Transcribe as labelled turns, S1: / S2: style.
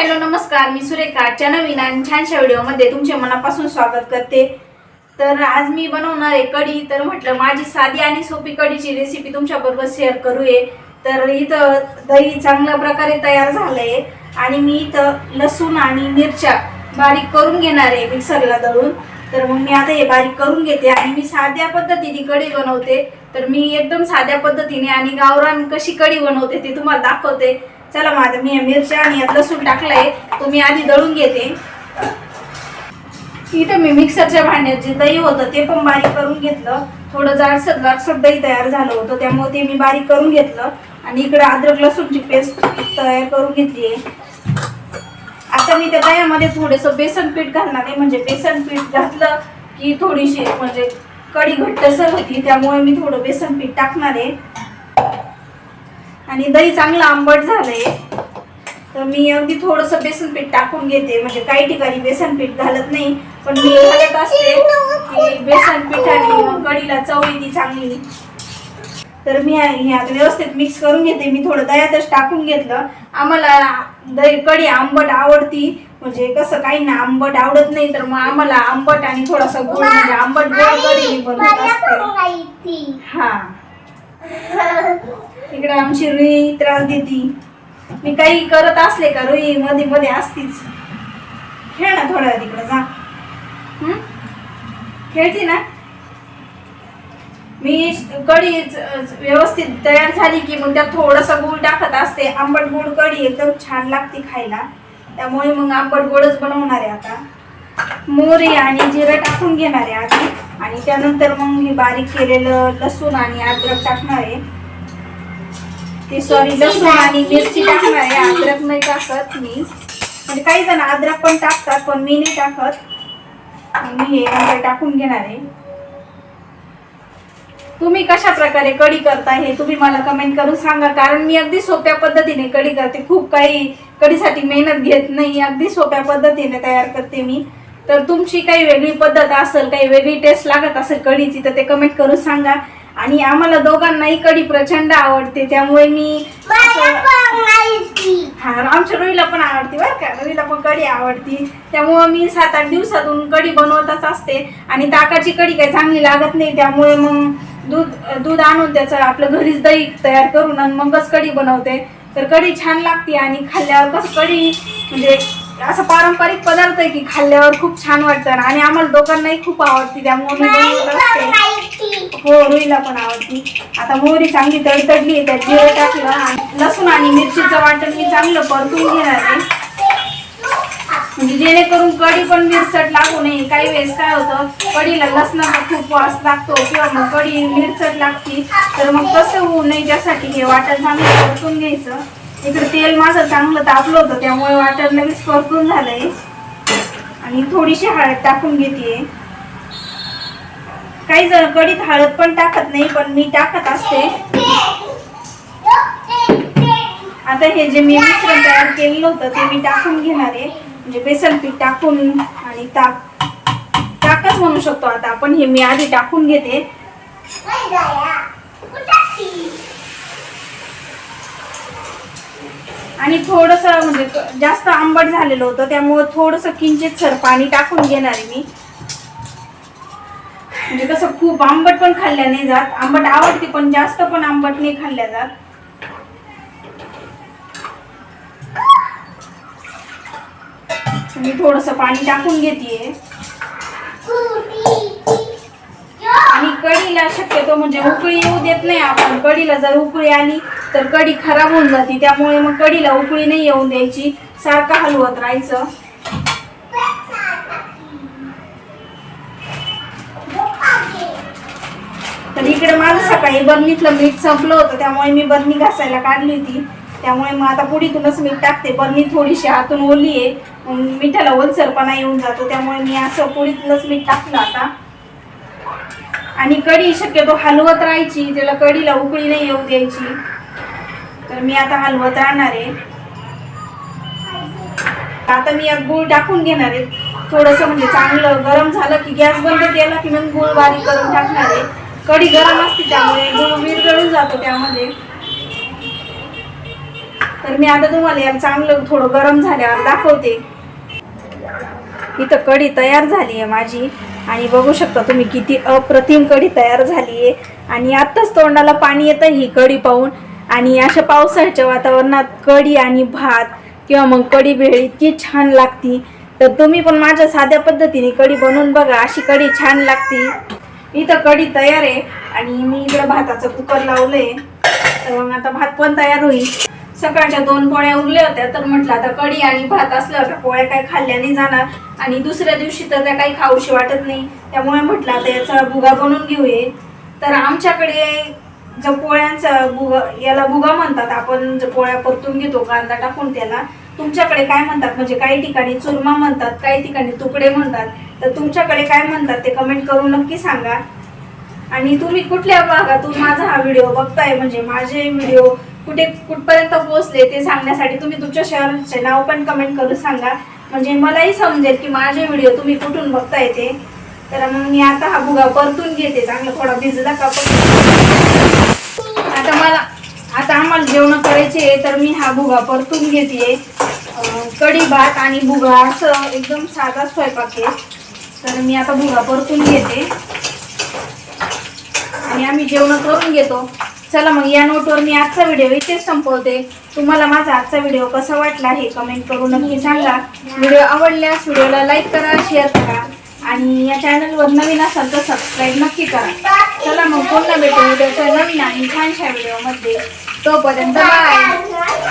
S1: Hello नमस्कार. मी सुरेखा. आजच्या नवीन आणि छानशा व्हिडिओमध्ये तुमचे मनापासून स्वागत करते. तर आज मी बनवणार आहे कढी. तर म्हटलं माझी साधी आणि सोपी कढीची रेसिपी तुमच्याबरोबर शेअर करूये. तर इथं दही चांगल्या प्रकारे तयार झालंय. आणि मी इथं लसूण आणि मिरच्या बारीक करून घेणार आहे मिक्सरला दळून. तर मग मी आता हे बारीक करून घेते आणि मी साध्या पद्धतीने कढी बनवते. तर मी एकदम साध्या पद्धतीने आणि गावरान कशी कढी बनवते ते तुम्हाला दाखवते. चला माझं मी या मिरच्या आणि यात लसूण टाकलंय. तो मी आधी दळून घेते. इथं मी मिक्सरच्या भांड्यात जे दही होतं ते पण बारीक करून घेतलं. थोडं जाडसर जाडसर दही तयार झालं होतं त्यामुळे ते मी बारीक करून घेतलं. आणि इकडे अद्रक लसूणची पेस्ट तयार करून घेतली आहे. आता मी त्या दह्यामध्ये थोडंसं बेसन पीठ घालणार आहे. म्हणजे बेसन पीठ घातलं की थोडीशी म्हणजे कढी घट्टसर होती त्यामुळे मी थोडं बेसन पीठ टाकणार आहे. आणि दही चांगलं आंबट झालंय. तर मी अगदी थोडंसं बेसन पीठ टाकून घेते. म्हणजे काही ठिकाणी बेसन पीठ घालत नाही पण मी घालत असते. की बेसन पिठाने मग कढीला चव येते चांगली. तर मी हे आता व्यवस्थित मिक्स करून घेते. मी थोडं दह्यातच टाकून घेतलं. आम्हाला दही कढी आंबट आवडती. म्हणजे कसं काही ना आंबट आवडत नाही तर मग आम्हाला आंबट आणि थोडासा गोड म्हणजे आंबट गोड कढी मी बनवत असते. हा. इकडे आमची रुई त्रास देती. मी काही करत असले का रुई? मध्ये मध्ये असतीच. खेळ ना थोड्या तिकडं तिकडे जा. खेळती ना? मी कढी व्यवस्थित तयार झाली की मग त्यात थोडंसं गूळ टाकत असते. आंबट गोड कढी एकदम छान लागते खायला. त्यामुळे मग आंबट गोडच बनवणार आहे आता. मोहरी आणि जिरं टाकून घेणार आहे आधी. आणि त्यानंतर मग मी बारीक केलेलं लसूण आणि अद्रक टाकणार आहे. ते सॉरी लसूण आणि मिरची टाकणार आहे. अद्रक नाही टाकत मी. म्हणजे काही जण अद्रक पण टाकतात पण मी नाही टाकत. मी हे नंतर टाकून घेणार आहे. तुम्ही कशा प्रकारे कढी करता हे तुम्ही मला कमेंट करून सांगा. कारण मी अगदी सोप्या पद्धतीने कढी करते. खूप काही कढीसाठी मेहनत घेत नाही. अगदी सोप्या पद्धतीने तयार करते मी. तर तुमची काही वेगळी पद्धत असेल काही वेगळी टेस्ट लागत असेल कढीची तर ते कमेंट करून सांगा. आणि आम्हाला दोघांनाही कढी प्रचंड आवडते त्यामुळे मी हा आमच्या रुईला पण आवडते बरं का. रुईला पण कढी आवडती. त्यामुळं मी सात आठ दिवसातून कढी बनवतच असते. आणि ताकाची कढी काही चांगली लागत नाही त्यामुळे मग दूध दूध आणून त्याचं आपलं घरीच दही तयार करून आणि मगच कढी बनवते. तर कढी छान लागते आणि खाल्ल्यावर कसं कढी म्हणजे असं पारंपरिक पदार्थ आहे की खाल्ल्यावर खूप छान वाटतं. आणि आम्हाला दोघांनाही खूप आवडते त्यामुळे मी बनवत असते. हो रुईला पण आवडती. आता मोहरी चांगली तडतडली त्यात जिरं टाकलं आणि लसूण आणि मिरचीचं वाटण मी चांगलं परतून घेणार आहे. म्हणजे जेणेकरून कढी पण मिरचट लागू नये. काही वेळेस काय होतं कढीला लसणाचा खूप वास लागतो किंवा मग कढी मिरचट लागती तर मग कसं होऊ नये त्यासाठी हे वाटण चांगलं परतून घ्यायचं. इकडे तेल माझं चांगलं तापलं होतं त्यामुळे वाटण लगेच परतून झालंय. आणि थोडीशी हळद टाकून घेते. काही जण कडीत हळद पण टाकत नाही पण मी टाकत असते. आता हे जे मी मिश्रण तयार केलेलं होतं ते मी टाकून घेणार आहे. म्हणजे बेसन पीठ टाकून आणि ताक. ताकच म्हणू शकतो आता आपण हे मी आधी टाकून घेते. आणि थोडस म्हणजे जास्त आंबट झालेलं होतं त्यामुळे थोडस किंचित सर पाणी टाकून घेणार आहे मी. म्हणजे कसं खूप आंबट पण खाल्ल्या नाही जात. आंबट आवडते पण जास्त पण आंबट नाही खाल्ल्या जात. मी थोडस पाणी टाकून घेते. आणि कढीला शक्यतो म्हणजे उकळी येऊ देत नाही आपण. कढीला जर उकळी आली तर कढी खराब होऊन जाते. त्यामुळे मग कढीला उकळी नाही येऊन द्यायची. सारखं हलवत राहायचं तर इकडे माझं सकाळी बरणीतलं मीठ संपलं होतं त्यामुळे मी बरणी घासायला काढली होती. त्यामुळे मग आता पुढीतूनच मीठ टाकते. बरणी थोडीशी हातून ओली आहे. मिठाला ओलसरपणा येऊन जातो. त्यामुळे मी असं पुढीतूनच मीठ टाकलं आता. आणि कढी शक्यतो हलवत राहायची. त्याला कढीला उकळी नाही येऊ द्यायची. तर मी आता हलवत राहणार आहे. आता मी यात गुळ टाकून घेणार आहे. थोडंसं म्हणजे चांगलं गरम झालं की गॅस बंद केला की मग गूळ बारीक करून टाकणार आहे. कढी गरम असते त्यामुळे गूळ विरघळून जातो त्यामध्ये. तर तर मी आता तुम्हाला याला चांगलं थोडं गरम झाल्यावर दाखवते. इथं कढी तयार झाली आहे माझी. आणि बघू शकता तुम्ही किती अप्रतिम कढी तयार झाली आहे. आणि आत्ताच तोंडाला पाणी येतं ही कढी पाहून. आणि अशा पावसाळ्याच्या वातावरणात कढी आणि भात किंवा मग कढी भेळ इतकी छान लागती. तर तुम्ही पण माझ्या साध्या पद्धतीने कढी बनवून बघा. अशी कढी छान लागती. इथं कढी तयार आहे आणि मी इकडं भाताचं कुकर लावलंय. तर मग आता भात पण तयार होईल. सकाळच्या दोन पोळ्या उरल्या होत्या तर म्हटलं आता कढी आणि भात असलं तर पोळ्या काही खाल्ल्या नाही जाणार. आणि दुसऱ्या दिवशी तर त्या काही खाऊशी वाटत नाही. त्यामुळे म्हटलं आता याचा भुगा बनवून घेऊया. तर आमच्याकडे जो पोळ्यांचा भुगा याला भुगा म्हणतात आपण जो पोळ्या परतून घेतो कांदा टाकून त्याला तुमच्याकडे काय म्हणतात? म्हणजे काही ठिकाणी चुरमा म्हणतात काही ठिकाणी तुकडे म्हणतात. तर तुमच्याकडे काय म्हणतात ते कमेंट करून नक्की सांगा. आणि तुम्ही कुठल्या भागातून माझा हा व्हिडिओ बघताय? म्हणजे माझे व्हिडिओ कुठे कुठपर्यंत पोहोचले ते सांगण्यासाठी तुम्ही तुमच्या शहराचे नाव पण कमेंट करून सांगा. म्हणजे मलाही समजेल की माझे व्हिडिओ तुम्ही कुठून बघताय ते. तर मग मी आता हा भुगा परतून घेते. चांगला थोडा भिजला का पण आता मला आता आम्हाला जेवण करायचे तर मी हा भुगा परतून घेते. कढी भात आणि भुगा असं एकदम साधा स्वयंपाक आहे. तर मी आता भुगा परतून घेते. आणि आम्ही जेवण करून घेतो. चला मग या नोटवर मी आजचा व्हिडिओ इथेच संपवते. तुम्हाला माझा आजचा व्हिडिओ कसा वाटला हे कमेंट करून नक्की सांगा. व्हिडिओ आवडल्यास व्हिडिओला लाईक करा शेअर करा. आणि या चॅनलवर नवीन असाल तर सबस्क्राईब नक्की करा. चला मग पुन्हा भेटू उद्याच्या नवीन आणि छानशा व्हिडिओमध्ये तोपर्यंत बाय